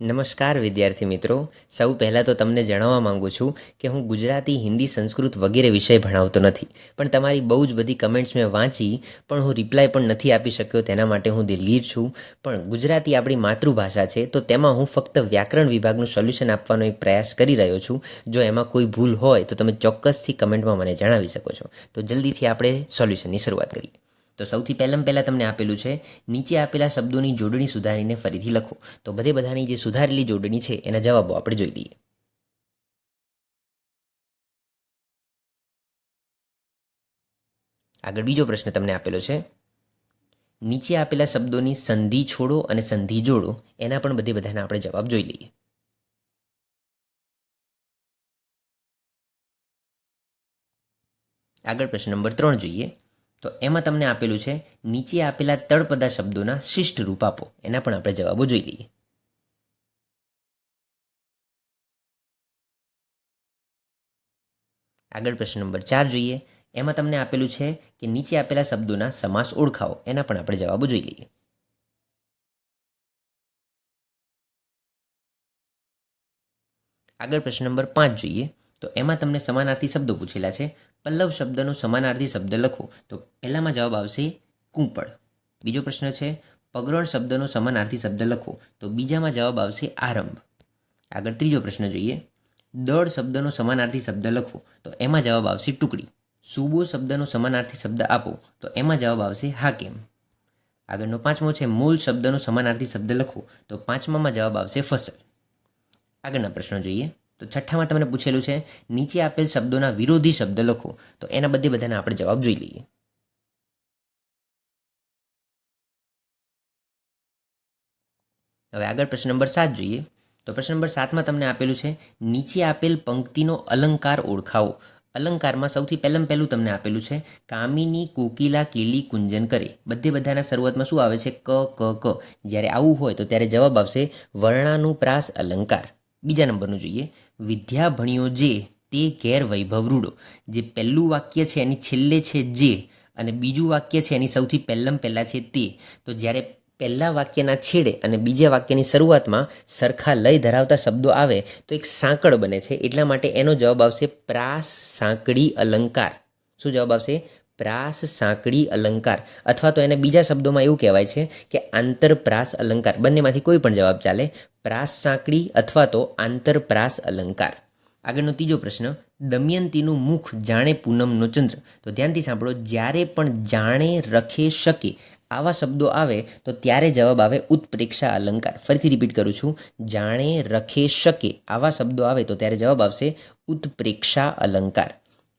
નમસ્કાર, વિદ્યાર્થી મિત્રો. સૌ પહેલાં તો તમને જણાવવા માંગુ છું કે હું ગુજરાતી, હિન્દી, સંસ્કૃત વગેરે વિષય ભણાવતો નથી. પણ તમારી બહુ જ બધી કમેન્ટ્સ મેં વાંચી, પણ હું રિપ્લાય પણ નથી આપી શક્યો. તેના માટે હું દિલગીર છું. પણ ગુજરાતી આપણી માતૃભાષા છે, તો તેમાં હું ફક્ત વ્યાકરણ વિભાગનું સોલ્યુશન આપવાનો એક પ્રયાસ કરી રહ્યો છું. જો એમાં કોઈ ભૂલ હોય, તો તમે ચોક્કસથી કમેન્ટમાં મને જણાવી શકો છો. તો જલ્દીથી આપણે સોલ્યુશનની શરૂઆત કરીએ. તો સૌથી પહેલાં પહેલાં તમને આપેલું છે, નીચે આપેલા શબ્દોની જોડણી સુધારીને ફરીથી લખો. તો બધે બધાની જે સુધારેલી જોડણી છે, એના જવાબો આપણે જોઈ લઈએ. આગળ બીજો પ્રશ્ન તમને આપેલો છે. નીચે આપેલા શબ્દોની સંધિ છોડો અને સંધિ જોડો, એના પણ બધે બધાના આપણે જવાબ જોઈ લઈએ. આગળ પ્રશ્ન નંબર ત્રણ જોઈએ. તો એમાં તમને આપેલું છે, નીચે આપેલા તળપદા શબ્દોના શિષ્ટ રૂપ આપો. એના પણ આપણે જવાબો જોઈ લઈએ. આગળ પ્રશ્ન નંબર ચાર જોઈએ. એમાં તમને આપેલું છે કે નીચે આપેલા શબ્દોના સમાસ ઓળખાવો. એના પણ આપણે જવાબો જોઈ લઈએ. આગળ પ્રશ્ન નંબર પાંચ જોઈએ. તો એમાં તમને સમાનાર્થી શબ્દો પૂછેલા છે. પલ્લવ શબ્દનો સમાનાર્થી શબ્દ લખો. તો પહેલામાં જવાબ આવશે કૂંપળ. બીજો પ્રશ્ન છે પગરણ શબ્દનો સમાનાર્થી શબ્દ લખો. તો બીજામાં જવાબ આવશે આરંભ. આગળ ત્રીજો પ્રશ્ન જોઈએ. દળ શબ્દનો સમાનાર્થી શબ્દ લખો. તો એમાં જવાબ આવશે ટુકડી. સુબો શબ્દનો સમાનાર્થી શબ્દ આપો. તો એમાં જવાબ આવશે હાકેમ. આગળનો પાંચમો છે મૂળ શબ્દનો સમાનાર્થી શબ્દ લખો. તો પાંચમામાં જવાબ આવશે ફસલ. આગળના પ્રશ્નો જોઈએ. તો છઠ્ઠામાં તમને પૂછેલું છે, નીચે આપેલ શબ્દોના વિરોધી શબ્દ લખો. તો એના બધે બધાના આપણે જવાબ જોઈ લઈએ. હવે આગળ પ્રશ્ન નંબર સાત જોઈએ. તો પ્રશ્ન નંબર સાતમાં તમને આપેલું છે, નીચે આપેલ પંક્તિનો અલંકાર ઓળખાવો. અલંકારમાં સૌથી પહેલાં પહેલું તમને આપેલું છે, કામિની કોકિલા કેલી કુંજન કરે. બધે બધાના શરૂઆતમાં શું આવે છે? ક ક ક. જ્યારે આવું હોય તો ત્યારે જવાબ આવશે, વર્ણાનુપ્રાસ અલંકાર. બીજા નંબરનું જોઈએ. વિદ્યા ભણ્યો જે તે ગેરવૈભવ રૂડો જે પહેલું વાક્ય છે એની છેલ્લે છે જે અને બીજું વાક્ય છે એની સૌથી પહેલાં પહેલાં છે તે. તો જ્યારે પહેલાં વાક્યના છેડે અને બીજા વાક્યની શરૂઆતમાં સરખા લય ધરાવતા શબ્દો આવે, તો એક સાંકળ બને છે. એટલા માટે એનો જવાબ આવશે પ્રાસ સાંકડી અલંકાર શું જવાબ આવશે? પ્રાસ સાંકડી અલંકાર અથવા તો એને બીજા શબ્દોમાં એવું કહેવાય છે કે આંતરપ્રાસ અલંકાર. બંનેમાંથી કોઈ પણ જવાબ ચાલે. પ્રાસ સાંકડી અથવા તો આંતરપ્રાસ અલંકાર. આગળનો ત્રીજો પ્રશ્ન, દમયંતીનું મુખ જાણે પૂનમનો ચંદ્ર. તો ધ્યાનથી સાંભળો, જ્યારે પણ જાણે રખે શકે આવા શબ્દો આવે, તો ત્યારે જવાબ આવે ઉત્પ્રેક્ષા અલંકાર. ફરીથી રિપીટ કરું છું, જાણે રખે શકે આવા શબ્દો આવે, તો ત્યારે જવાબ આવશે ઉત્પ્રેક્ષા અલંકાર.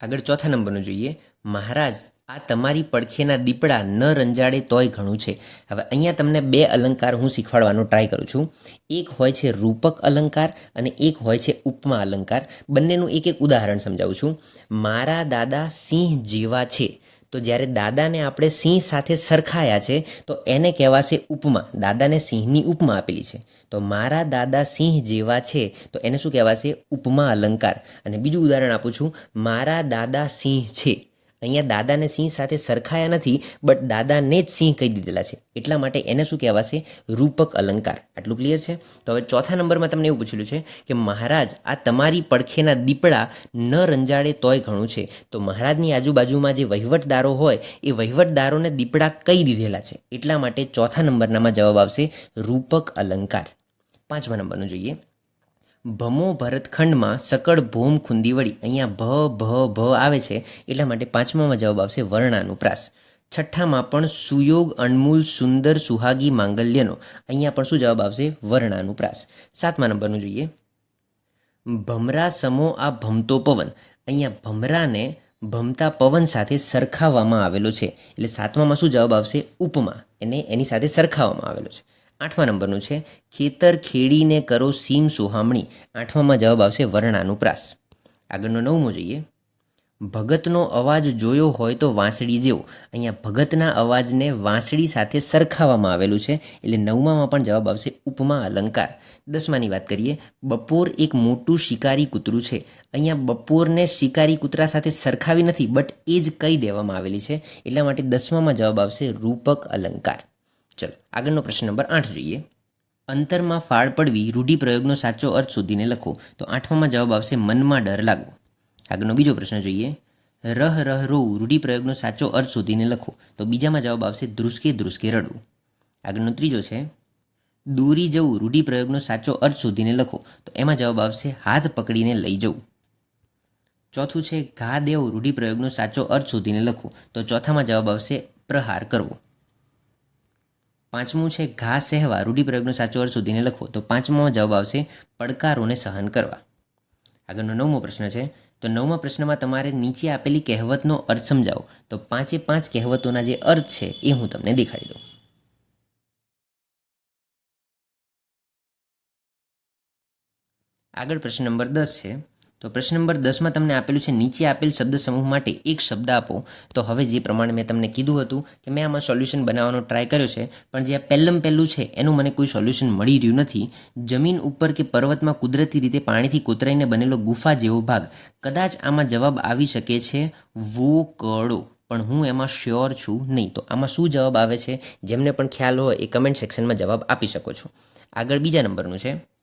આગળ ચોથા નંબરનું જોઈએ. મહારાજ, આ તમારી પડખેના દીપડા ન રંજાડે તોય ઘણું છે. હવે અહીંયા તમને બે અલંકાર હું શીખવાડવાનો ટ્રાય કરું છું. એક હોય છે રૂપક અલંકાર અને એક હોય છે ઉપમા અલંકાર. બંનેનું એક એક ઉદાહરણ સમજાવું છું. મારા દાદા સિંહ જેવા છે. તો જ્યારે દાદાને આપણે સિંહ સાથે સરખાયા છે, તો એને કહેવાશે ઉપમા. દાદાને સિંહની ઉપમા આપેલી છે. તો મારા દાદા સિંહ જેવા છે, તો એને શું કહેવાશે? ઉપમા અલંકાર. અને બીજું ઉદાહરણ આપું છું. મારા દાદા સિંહ છે. અહીંયા દાદાને સિંહ સાથે સરખાયા નથી બટ દાદાને જ સિંહ કહી દીધેલા છે. એટલા માટે એને શું કહેવાશે? રૂપક અલંકાર. આટલું ક્લિયર છે? તો હવે ચોથા નંબરમાં તમને એવું પૂછેલું છે કે મહારાજ, આ તમારી પડખેના દીપડા ન રંજાડે તોય ઘણું છે. તો મહારાજની આજુબાજુમાં જે વહીવટદારો હોય, એ વહીવટદારોને દીપડા કહી દીધેલા છે. એટલા માટે ચોથા નંબરનામાં જવાબ આવશે રૂપક અલંકાર. પાંચમા નંબરનું જોઈએ. ભમો ભરતખંડમાં સકળ ભોમ ખુંદી વળી અહીંયા ભ ભ ભ આવે છે, એટલા માટે પાંચમામાં જવાબ આવશે વર્ણાનુપ્રાસ. છઠ્ઠામાં પણ સુયોગ અણમૂલ સુંદર સુહાગી માંગલ્યનો, અહીંયા પણ શું જવાબ આવશે? વર્ણાનુપ્રાસ. સાતમા નંબરનું જોઈએ. ભમરા સમો આ ભમતો પવન. અહીંયા ભમરાને ભમતા પવન સાથે સરખાવવામાં આવેલો છે. એટલે સાતમામાં શું જવાબ આવશે? ઉપમા. એને એની સાથે સરખાવવામાં આવેલો છે. આઠમા નંબરનું છે, ખેતર ખેડીને કરો સીમ સોહામણી. આઠમામાં જવાબ આવશે વર્ણાનુપ્રાસ આગળનો નવમો જોઈએ, ભગતનો અવાજ જોયો હોય તો વાંસળી જેવો. અહીંયા ભગતના અવાજને વાંસળી સાથે સરખાવવામાં આવેલું છે, એટલે નવમામાં પણ જવાબ આવશે, ઉપમા અલંકાર. દસમાની વાત કરીએ, બપોર એક મોટું શિકારી કૂતરું છે. અહીંયા બપોરને શિકારી કૂતરા સાથે સરખાવી નથી, બટ એ જ કહી દેવામાં આવેલી છે, એટલા માટે દસમામાં જવાબ આવશે, રૂપક અલંકાર. ચલો, આગળનો પ્રશ્ન નંબર આઠ જોઈએ. અંતરમાં ફાળ પડવી રૂઢિપ્રયોગનો સાચો અર્થ શોધીને લખો, તો આઠમામાં જવાબ આવશે, મનમાં ડર લાગવો. આગળનો બીજો પ્રશ્ન જોઈએ. રહ રહ રોવું રૂઢિપ્રયોગનો સાચો અર્થ શોધીને લખો, તો બીજામાં જવાબ આવશે, ધ્રુસકે ધ્રુસકે રડવું. આગળનો ત્રીજો છે. દૂરી જવું રૂઢિપ્રયોગનો સાચો અર્થ શોધીને લખો, તો એમાં જવાબ આવશે, હાથ પકડીને લઈ જવું. ચોથું છે, ઘા દેવું રૂઢિપ્રયોગનો સાચો અર્થ શોધીને લખો, તો ચોથામાં જવાબ આવશે, પ્રહાર કરવો. પાંચમું છે, ઘા સહેવા. રૂઢિપ્રયોગનો સાચો અર્થ શોધીને લખો. તો પાંચમો જવાબ આવશે, પડકારોને સહન કરવા. આગળનો નવમો પ્રશ્ન છે, તો નવમા પ્રશ્નમાં તમારે નીચે આપેલી કહેવતનો અર્થ સમજાવો. તો પાંચે પાંચ કહેવતોના જે અર્થ છે, એ હું તમને દેખાડી દઉં. આગળ પ્રશ્ન નંબર દસ છે તો પ્રશ્ન નંબર દસમાં તમને આપેલું છે, નીચે આપેલ શબ્દ સમૂહ માટે એક શબ્દ આપો. તો હવે જે પ્રમાણે મેં તમને કીધું હતું કે મેં આમાં સોલ્યુશન બનાવવાનો ટ્રાય કર્યો છે, પણ જે આ પહેલમ પહેલું છે, એનું મને કોઈ સોલ્યુશન મળી રહ્યું નથી. જમીન ઉપર કે પર્વતમાં કુદરતી રીતે પાણીથી કોતરાઈને બનેલો ગુફા જેવો ભાગ. કદાચ આમાં જવાબ આવી શકે છે, વો કડો પણ હું એમાં શ્યોર છું નહીં. તો આમાં શું જવાબ આવે છે? જેમને પણ ખ્યાલ હોય એ કમેન્ટ સેક્શનમાં જવાબ આપી શકો છો. આગળ બીજા નંબરનું છે.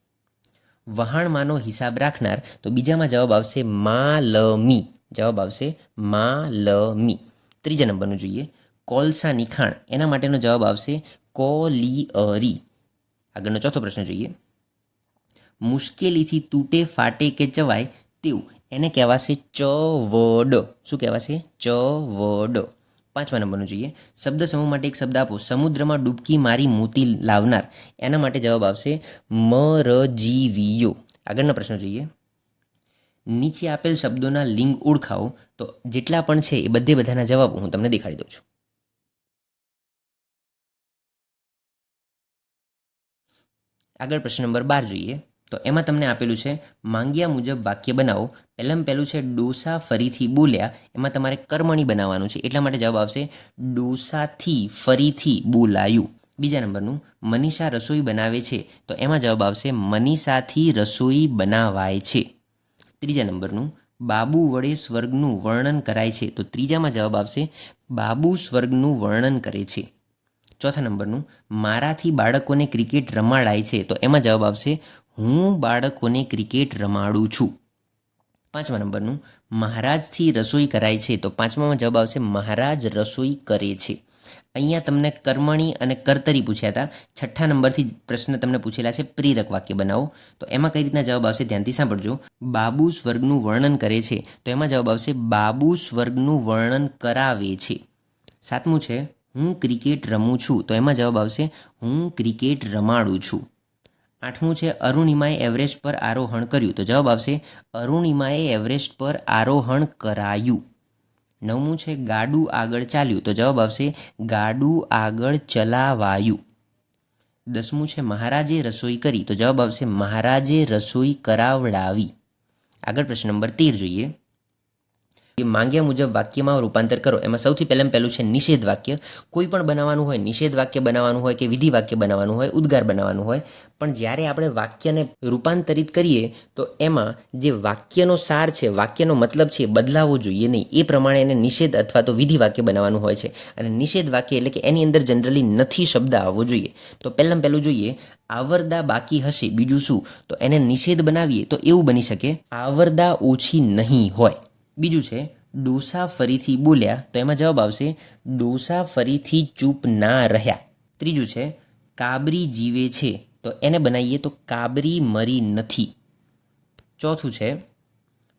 વહાણમાંનો હિસાબ રાખનાર, તો બીજામાં જવાબ આવશે મા લ મી જવાબ આવશે મા લ મી ત્રીજા નંબરનું જોઈએ. કોલસા નિખાણ. એના માટેનો જવાબ આવશે કોલિઅરી આગળનો ચોથો પ્રશ્ન જોઈએ. મુશ્કેલીથી તૂટે, ફાટે કે ચવાય તેવું. એને કહેવાશે ચવડ. શું કહેવાશે? ચવડ. પાંચમા નંબરનું જોઈએ. શબ્દ સમૂહ માટે એક શબ્દ આપો. સમુદ્રમાં ડૂબકી મારી મોતી લાવનાર. એના માટે જવાબ આવશે મરજીવીઓ. આગળના પ્રશ્નો જોઈએ. નીચે આપેલ શબ્દોના લિંગ ઓળખાવો. તો જેટલા પણ છે એ બધે બધાના જવાબ હું તમને દેખાડી દઉં છું. આગળ પ્રશ્ન નંબર બાર જોઈએ. તો એમાં તમને આપેલું છે, માંગ્યા મુજબ વાક્ય બનાવો. પહેલાં પહેલું છે, ડોસા ફરીથી બોલ્યા. એમાં તમારે કર્મણી બનાવવાનું છે, એટલા માટે જવાબ આવશે, ડોસાથી ફરીથી બોલાયું. બીજા નંબરનું, મનીષા રસોઈ બનાવે છે. તો એમાં જવાબ આવશે, મનીષાથી રસોઈ બનાવાય છે. ત્રીજા નંબરનું, બાબુ વડે સ્વર્ગનું વર્ણન કરાય છે. તો ત્રીજામાં જવાબ આવશે, બાબુ સ્વર્ગનું વર્ણન કરે છે. ચોથા નંબરનું, મારાથી બાળકોને ક્રિકેટ રમાડાય છે. તો એમાં જવાબ આવશે હું બાળકોને ક્રિકેટ રમાડું છું. પાંચમા નંબરનું, મહારાજથી રસોઈ કરાય છે તો પાંચમામાં જવાબ આવશે, મહારાજ રસોઈ કરે છે. અહીંયા તમને કર્મણી અને કર્તરી પૂછ્યા હતા. છઠ્ઠા નંબરથી પ્રશ્ન તમને પૂછેલા છે, પ્રેરક વાક્ય બનાવો. તો એમાં કઈ રીતના જવાબ આવશે ધ્યાનથી સાંભળજો. બાબુ સ્વર્ગનું વર્ણન કરે છે, તો એમાં જવાબ આવશે, બાબુ સ્વર્ગનું વર્ણન કરાવે છે. સાતમું છે, હું ક્રિકેટ રમું છું, તો એમાં જવાબ આવશે, હું ક્રિકેટ રમાડું છું. આઠમું છે, અરુણિમાએ એવરેસ્ટ પર આરોહણ કર્યું. તો જવાબ આવશે, અરુણિમાએ એવરેસ્ટ પર આરોહણ કરાયું. નવમું છે, ગાડું આગળ ચાલ્યું. તો જવાબ આવશે, ગાડું આગળ ચલાવાયું. દસમું છે, મહારાજે રસોઈ કરી. તો જવાબ આવશે, મહારાજે રસોઈ કરાવડાવી. આગળ પ્રશ્ન નંબર તેર જોઈએ. એ માંગ્યા મુજબ વાક્યમાં રૂપાંતર કરો. એમાં સૌથી પહેલાં પહેલું છે નિષેધ વાક્ય. કોઈ પણ બનાવવાનું હોય, નિષેધ વાક્ય બનાવવાનું હોય કે વિધિ વાક્ય બનાવવાનું હોય, ઉદ્ગાર બનાવવાનું હોય, પણ જ્યારે આપણે વાક્યને રૂપાંતરિત કરીએ, તો એમાં જે વાક્યનો સાર છે, વાક્યનો મતલબ છે એ બદલાવવો જોઈએ નહીં. એ પ્રમાણે એને નિષેધ અથવા તો વિધિ વાક્ય બનાવવાનું હોય છે. અને નિષેધ વાક્ય એટલે કે એની અંદર જનરલી નથી શબ્દ આવવો જોઈએ. તો પહેલાં પહેલું જોઈએ, આવરદા બાકી હશે. બીજું શું? તો એને નિષેધ બનાવીએ તો એવું બની શકે, આવરદા ઓછી નહીં હોય. બીજું છે, ડોસા ફરીથી બોલ્યા તો એમાં જવાબ આવશે, ડોસા ફરીથી ચૂપ ના રહ્યા. ત્રીજું છે, કાબરી જીવે છે, તો એને બનાવીએ તો કાબરી મરી નથી. ચોથું છે,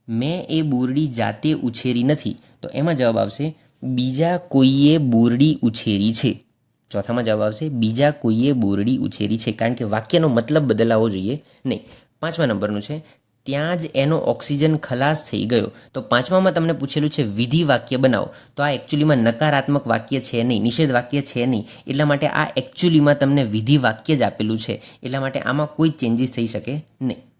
મેં એ બોરડી જાતે ઉછેરી નથી, તો એમાં જવાબ આવશે, બીજા કોઈએ બોરડી ઉછેરી છે. ચોથામાં જવાબ આવશે, બીજા કોઈએ બોરડી ઉછેરી છે, કારણ કે વાક્યનો મતલબ બદલાવવો જોઈએ નહીં. પાંચમા નંબરનું છે ત્યાં જ એનો ઓક્સિજન ખલાસ થઈ ગયો. તો પાંચમામાં તમને પૂછેલું છે, વિધિ વાક્ય બનાવો. તો આ એકચ્યુઅલીમાં નકારાત્મક વાક્ય છે નહીં, નિષેધ વાક્ય છે નહીં. એટલા માટે આ એકચ્યુઅલીમાં તમને વિધિ વાક્ય જ આપેલું છે. એટલા માટે આમાં કોઈ ચેન્જીસ થઈ શકે નહીં.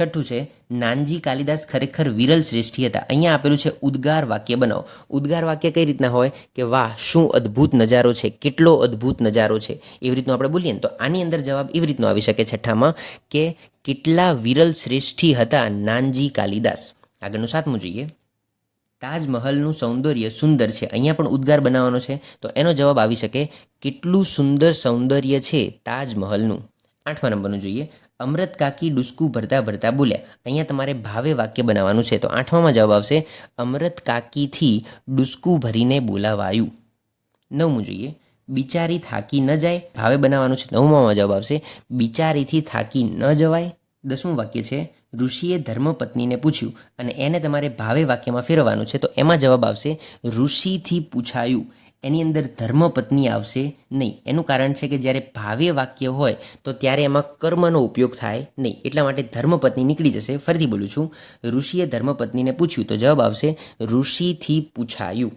છઠ્ઠું છે, નાનજી કાલિદાસ ખરેખર વિરલ શ્રેષ્ઠી હતા. અહીંયા આપેલું છે, ઉદ્ગાર વાક્ય બનાવો. ઉદ્ગાર વાક્ય કઈ રીતના હોય? કે વાહ, શું અદ્ભુત નજારો છે, કેટલો અદ્ભુત નજારો છે. એવી રીતનું આપણે બોલીએ ને તો આની અંદર જવાબ એવી રીતનો આવી શકે છઠ્ઠામાં કે કેટલા વિરલ શ્રેષ્ઠી હતા નાનજી કાલિદાસ. આગળનું સાતમું જોઈએ. તાજમહલનું સૌંદર્ય સુંદર છે. અહીંયા પણ ઉદ્ગાર બનાવવાનો છે. તો એનો જવાબ આવી શકે, કેટલું સુંદર સૌંદર્ય છે તાજમહલનું. આઠમા નંબરનું જોઈએ. અમૃત કાકી ડુસકું ભરતા ભરતા બોલ્યા, અહીંયા તમારે ભાવે વાક્ય બનાવવાનું છે. તો આઠમામાં જવાબ આવશે, અમૃત કાકીથી ડુસકું ભરીને બોલાવાયું. નવમું જોઈએ, બિચારી થાકી ન જાય. ભાવે બનાવવાનું છે, નવમામાં જવાબ આવશે, બિચારીથી થાકી ન જવાય. દસમું વાક્ય છે, ઋષિએ ધર્મપત્નીને પૂછ્યું અને એને તમારે ભાવે વાક્યમાં ફેરવવાનું છે. તો એમાં જવાબ આવશે, ઋષિથી પૂછાયું. એની અંદર ધર્મપત્ની આવશે? નહીં. એનું કારણ છે કે જ્યારે ભાવ્ય વાક્ય હોય, તો ત્યારે એમાં કર્મનો ઉપયોગ થાય નહીં. એટલા માટે ધર્મપત્ની નીકળી જશે. ફરીથી બોલું છું. ઋષિએ ધર્મપત્નીને પૂછ્યું, તો જવાબ આવશે, ઋષિથી પૂછાયું.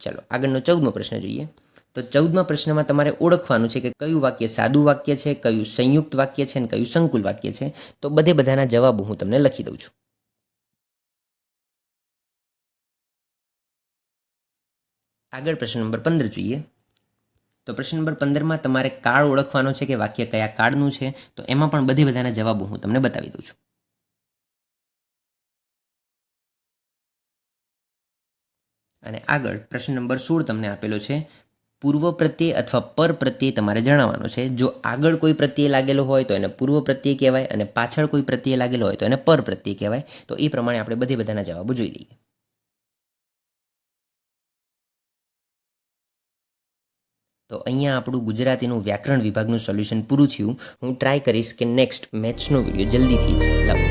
ચલો, આગળનો ચૌદમો પ્રશ્ન જોઈએ. તો ચૌદમા પ્રશ્નમાં તમારે ઓળખવાનું છે કે કયું વાક્ય સાદું વાક્ય છે, કયું સંયુક્ત વાક્ય છે અને કયું સંકુલ વાક્ય છે. તો બધે બધાના જવાબો હું તમને લખી દઉં છું. આગળ પ્રશ્ન નંબર પંદર જોઈએ. તો પ્રશ્ન નંબર પંદરમાં તમારે કાળ ઓળખવાનો છે કે વાક્ય કયા કાળનું છે? તો એમાં પણ બધે બધાના જવાબો હું તમને બતાવી દઉં છું. અને આગળ પ્રશ્ન નંબર સોળ તમને આપેલો છે, પૂર્વ પ્રત્યય અથવા પર પ્રત્યય તમારે જણાવવાનો છે. જો આગળ કોઈ પ્રત્યય લાગેલો હોય તો એને પૂર્વ પ્રત્યય કહેવાય અને પાછળ કોઈ પ્રત્યય લાગેલો હોય તો એને પર પ્રત્યય કહેવાય. તો એ પ્રમાણે આપણે બધે બધાના જવાબો જોઈ લઈએ. તો અહીંયા આપણું ગુજરાતીનું વ્યાકરણ વિભાગનું સોલ્યુશન પૂરું થયું. હું ટ્રાય કરીશ કે નેક્સ્ટ મેથ્સનો વીડિયો જલ્દીથી લાવું.